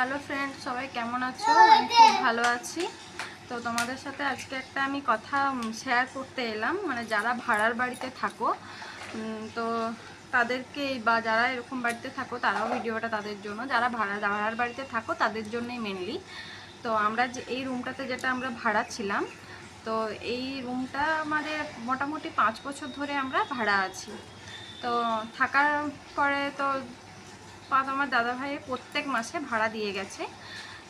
Hello friend সবাই কেমন আছো? আমি খুব ভালো আছি। তো তোমাদের সাথে আজকে একটা আমি কথা শেয়ার করতে এলাম। মানে যারা ভাড়ার বাড়িতে থাকো তো তাদেরকে বা যারা এরকম বাড়িতে থাকো, তারাও ভিডিওটা তাদের জন্য। যারা ভাড়া, ভাড়ার বাড়িতে থাকো, তাদের জন্যই মেনলি তো আমরা যে, এই রুমটাতে যেটা আমরা ভাড়া ছিলাম, তো এই রুমটা আমাদের মোটামুটি পাঁচ বছর ধরে আমরা ভাড়া আছি। তো থাকার পরে তো পাঁচ আমার দাদাভাই প্রত্যেক মাসে ভাড়া দিয়ে গেছে।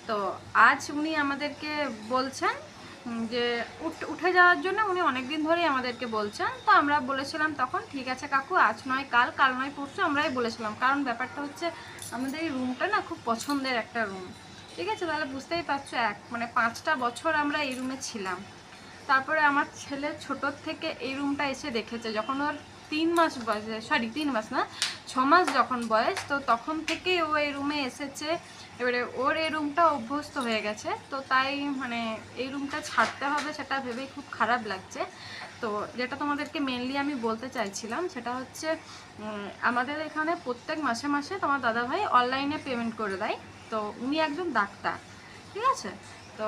তো আজ উনি আমাদেরকে বলছেন যে উঠ- উঠে যাওয়ার জন্য উনি অনেক দিন ধরেই আমাদেরকে বলছেন। তো আমরা বলেছিলাম তখন, ঠিক আছে কাকু, আজ নয় কাল কাল নয় পরশু আমরাই বলেছিলাম। কারণ ব্যাপারটা হচ্ছে আমাদের এই রুমটা না খুব পছন্দের একটা রুম ঠিক আছে? তাহলে বুঝতেই পারছ, এক মানে পাঁচটা বছর আমরা এই রুমে ছিলাম। তারপরে আমার ছেলে ছোটোর থেকে এই রুমটা এসে দেখেছে। যখন ওর তিন মাস বয়স সরি তিন মাস না ছ মাস যখন বয়স, তো তখন থেকে ও এই রুমে এসেছে। এবারে ওর এই রুমটা অভ্যস্ত হয়ে গেছে। তো তাই মানে এই রুমটা ছাড়তে হবে সেটা ভেবেই খুব খারাপ লাগছে। তো যেটা তোমাদেরকে মেনলি আমি বলতে চাইছিলাম, সেটা হচ্ছে আমাদের এখানে প্রত্যেক মাসে মাসে তোমার দাদাভাই অনলাইনে পেমেন্ট করে দেয়। তো উনি একজন ডাক্তার, ঠিক আছে? তো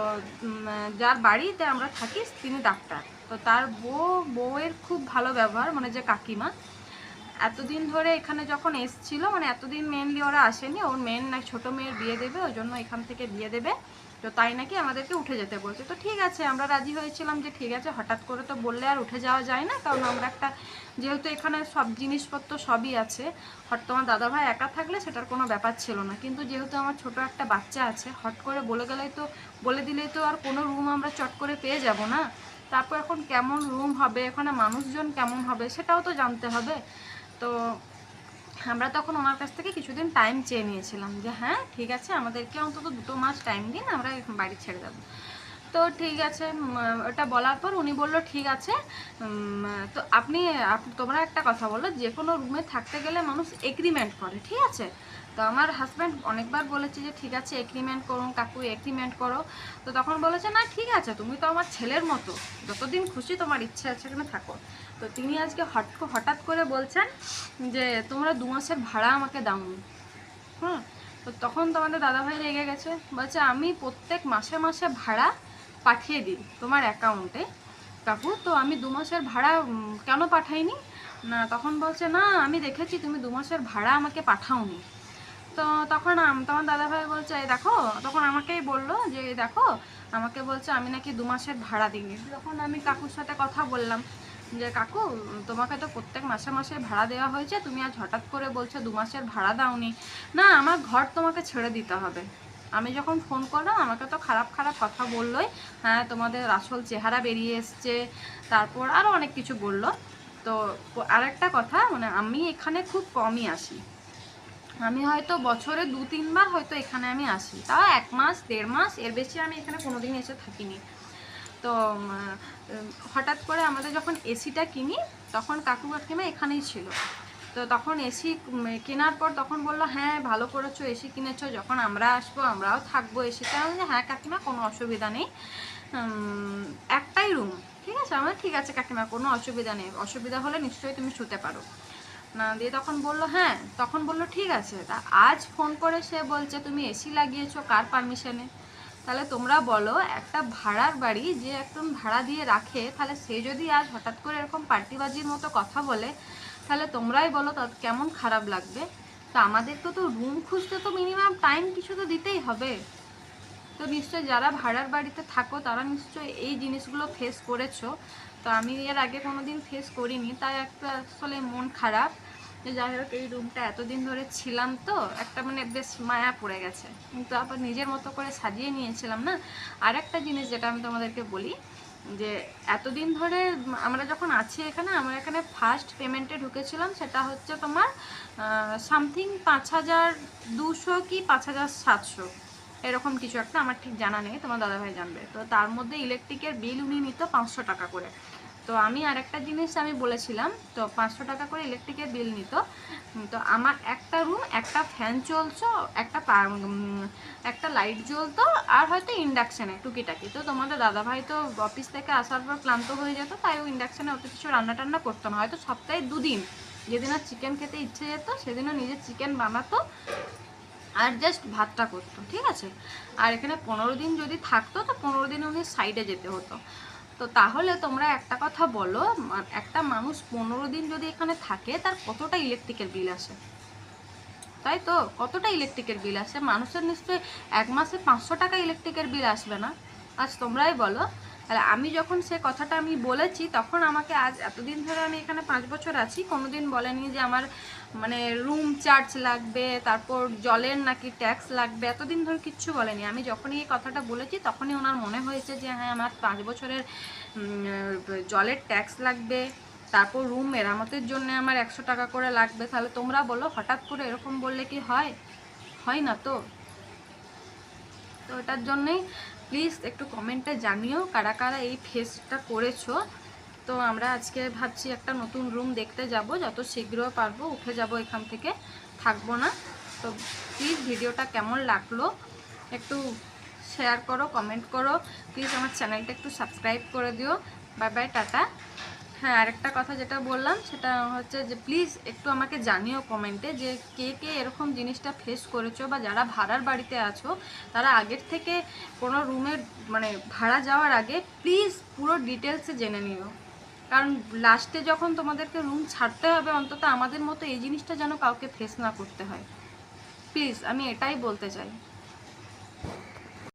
যার বাড়িতে আমরা থাকি তিনি ডাক্তার। তো তার বউ, বউয়ের খুব ভালো ব্যবহার মানে যে কাকিমা এতদিন ধরে এখানে যখন এসছিল মানে এতদিন মেনলি ওরা আসেনি, ওর মেন না ছোটো মেয়ের বিয়ে দেবে, ওই জন্য এখান থেকে বিয়ে দেবে। তো তাই নাকি আমাদেরকে উঠে যেতে বলছে। তো ঠিক আছে, আমরা রাজি হয়েছিলাম যে ঠিক আছে, হঠাৎ করে তো বললে আর উঠে যাওয়া যায় না, কারণ আমরা একটা, যেহেতু এখানে সব জিনিসপত্র সবই আছে হট তোমার দাদাভাই একা থাকলে সেটার কোনো ব্যাপার ছিল না। কিন্তু যেহেতু আমার ছোট একটা বাচ্চা আছে হট করে বলে গেলেই তো, বলে দিলেই তো আর কোনো রুম আমরা চট করে পেয়ে যাব না। তারপর এখন কেমন রুম হবে, এখানে মানুষজন কেমন হবে, সেটাও তো জানতে হবে। তো আমরা তখন ওনার কাছ থেকে কিছুদিন টাইম চেয়ে নিয়েছিলাম যে হ্যাঁ ঠিক আছে, আমাদেরকে অন্তত দুটো মাস টাইম দিন, আমরা বাড়ি ছেড়ে দেবো তো ঠিক আছে ওটা বলার পর উনি বলল, ঠিক আছে। তো আপনি, আপ- তোমরা একটা কথা বলো, যে কোনো রুমে থাকতে গেলে মানুষ এগ্রিমেন্ট করে, ঠিক আছে? তো আমার হাজব্যান্ড অনেকবার বলেছে যে, ঠিক আছে এগ্রিমেন্ট করুন কাকু এগ্রিমেন্ট করো। তো তখন বলেছে, না, ঠিক আছে, তুমি তো আমার ছেলের মতো। যতদিন খুশি তোমার ইচ্ছে আছে এখানে থাকো। তো তিনি আজকে হট, হঠাৎ করে বলছেন যে, তোমরা দু মাসের ভাড়া আমাকে দাওনি। হুম? তো তখন তোমাদের দাদাভাই রেগে গেছে। বলছে, আমি প্রত্যেক মাসে মাসে ভাড়া পাঠিয়ে দিন তোমার অ্যাকাউন্টে কাকু, তো আমি দু মাসের ভাড়া কেন পাঠাইনি? না, তখন বলছে, না, আমি দেখেছি তুমি দু মাসের ভাড়া আমাকে পাঠাওনি। তো তখন তোমার দাদাভাই বলছে, এই দেখো, তখন আমাকেই বলল যে দেখো, আমাকে বলছে আমি নাকি দু মাসের ভাড়া দিইনি। তখন আমি কাকুর সাথে কথা বললাম যে, কাকু, তোমাকে তো প্রত্যেক মাসে মাসে ভাড়া দেওয়া হয়েছে, তুমি আজ হঠাৎ করে বলছো দু মাসের ভাড়া দাওনি। না, আমার ঘর তোমাকে ছেড়ে দিতে হবে। আমি যখন ফোন করলাম, আমাকে তো খারাপ খারাপ কথা বললোই। হ্যাঁ তোমাদের আসল চেহারা বেরিয়ে এসছে। তারপর আরও অনেক কিছু বলল। তো আরেকটা কথা মানে আমি এখানে খুব কমই আসি। আমি হয়তো বছরে দু, তিনবার হয়তো এখানে আমি আসি। তাও এক মাস, দেড় মাস, এর বেশি আমি এখানে কোনোদিন এসে থাকিনি। তো হঠাৎ করে আমাদের যখন এসিটা কিনি, তখন কাকু কাকিমা এখানেই ছিল। তো তখন এসি কেনার পর তখন বলল হ্যাঁ ভালো করেছ, এসি কিনেছো, যখন আমরা আসব, আমরাও থাকব এসিতে। আমি যে হ্যাঁ কাকিমা, কোনো অসুবিধা নেই। একটাই রুম ঠিক আছে? আমার ঠিক আছে কাকিমা, কোনো অসুবিধা নেই। অসুবিধা হলে নিশ্চয়ই তুমি শুতে পারো। না দিয়ে তখন বলল হ্যাঁ। তখন বলল, ঠিক আছে। তা আজ ফোন করে সে বলছে, তুমি এসি লাগিয়েছো, কার পারমিশনে তাহলে তোমরা বলো, একটা ভাড়ার বাড়ি যে একদম ভাড়া দিয়ে রাখে, তাহলে সে যদি আজ হঠাৎ করে এরকম পার্টিবাজির মতো কথা বলে তাহলে তোমরাই বলো তা কেমন খারাপ লাগবে। তো আমাদেরকে তো রুম খুঁজতে তো মিনিমাম টাইম কিছু তো দিতেই হবে। তো নিশ্চয়ই যারা ভাড়ার বাড়িতে থাকো, তারা নিশ্চয়ই এই জিনিসগুলো ফেস করেছ। তো আমি এর আগে কোনো দিন ফেস করিনি, তাই একটা আসলে মন খারাপ। যে যাই হোক, এই রুমটা এতদিন ধরে ছিলাম তো, একটা মানে বেশ মায়া পড়ে গেছে। কিন্তু আবার নিজের মতো করে সাজিয়ে নিয়েছিলাম না? আর একটা জিনিস যেটা আমি তোমাদেরকে বলি যে এতদিন ধরে আমরা যখন আছি এখানে, আমরা এখানে ফার্স্ট পেমেন্টে ঢুকেছিলাম, সেটা হচ্ছে তোমার সামথিং পাঁচ হাজার দুশো কি পাঁচ হাজার সাতশো, এরকম কিছু একটা, আমার ঠিক জানা নেই, তোমার দাদাভাই জানবে। তো তার মধ্যে ইলেকট্রিকের বিল উনি নিত পাঁচশো টাকা করে। তো আমি আরেকটা জিনিস আমি বলেছিলাম, তো পাঁচশো টাকা করে ইলেকট্রিকের বিল নিত। তো আমার একটা রুম একটা ফ্যান চলছো একটা একটা লাইট জ্বলতো, আর হয়তো ইন্ডাকশানে টুকিটাকি। তো তোমাদের দাদাভাই তো অফিস থেকে আসার পর ক্লান্ত হয়ে যেত, তাই ও ইন্ডাকশানে অত কিছু রান্না টান্না করতো না। হয়তো সপ্তাহে দুদিন, যেদিন আর চিকেন খেতে ইচ্ছে যেত, সেদিনও নিজে চিকেন বানাতো আর জাস্ট ভাতটা করতো, ঠিক আছে? আর এখানে পনেরো দিন যদি থাকতো, তো পনেরো দিন উনি সাইডে যেতে হতো। তো তাহলে তোমরা একটা কথা বলো একটা মানুষ পনেরো দিন যদি এখানে থাকে, তার কতটা ইলেকট্রিকের বিল আসে? তাই তো? কতটা ইলেকট্রিকের বিল আসে? মানুষের নিশ্চয়ই এক মাসে পাঁচশো টাকা ইলেকট্রিকের বিল আসবে না? আজ তোমরাই বলো। তাহলে আমি যখন সে কথাটা আমি বলেছি, তখন আমাকে আজ এতদিন ধরে আমি এখানে পাঁচ বছর আছি, কোনোদিন বলেনি যে আমার মানে রুম চার্জ লাগবে, তারপর জলের নাকি ট্যাক্স লাগবে, এতদিন ধরে কিচ্ছু বলেনি। আমি যখনই এই কথাটা বলেছি, তখনই ওনার মনে হয়েছে যে হ্যাঁ আমার পাঁচ বছরের জলের ট্যাক্স লাগবে, তারপর রুম মেরামতের জন্য আমার একশো টাকা করে লাগবে। তাহলে তোমরা বলো, হঠাৎ করে এরকম বললে কি হয়? হয় না তো? তো এটার জন্যই প্লিজ একটু কমেন্টে জানিও, কারা কারা এই ফেসটা করেছ। তো আমরা আজকে ভাবছি একটা নতুন রুম দেখতে যাব, যত শীঘ্র পারব উঠে যাব এখান থেকে, থাকব না। তো প্লিজ ভিডিওটা কেমন লাগল একটু শেয়ার করো, কমেন্ট করো। প্লিজ আমার চ্যানেলটা একটু সাবস্ক্রাইব করে দিও। Bye bye, tata. হ্যাঁ আরেকটা কথা যেটা বললাম, সেটা হচ্ছে যে প্লিজ একটু আমাকে জানিও কমেন্টে যে কে কে এরকম জিনিসটা ফেস করেছ বা যারা ভাড়ার বাড়িতে আছো, তারা আগের থেকে কোনো রুমের মানে ভাড়া যাওয়ার আগে প্লিজ পুরো ডিটেলসে জেনে নিও। কারণ লাস্টে যখন তোমাদেরকে রুম ছাড়তে হবে, অন্তত আমাদের মতো এই জিনিসটা যেন কাউকে ফেস না করতে হয়। প্লিজ আমি এটাই বলতে চাই।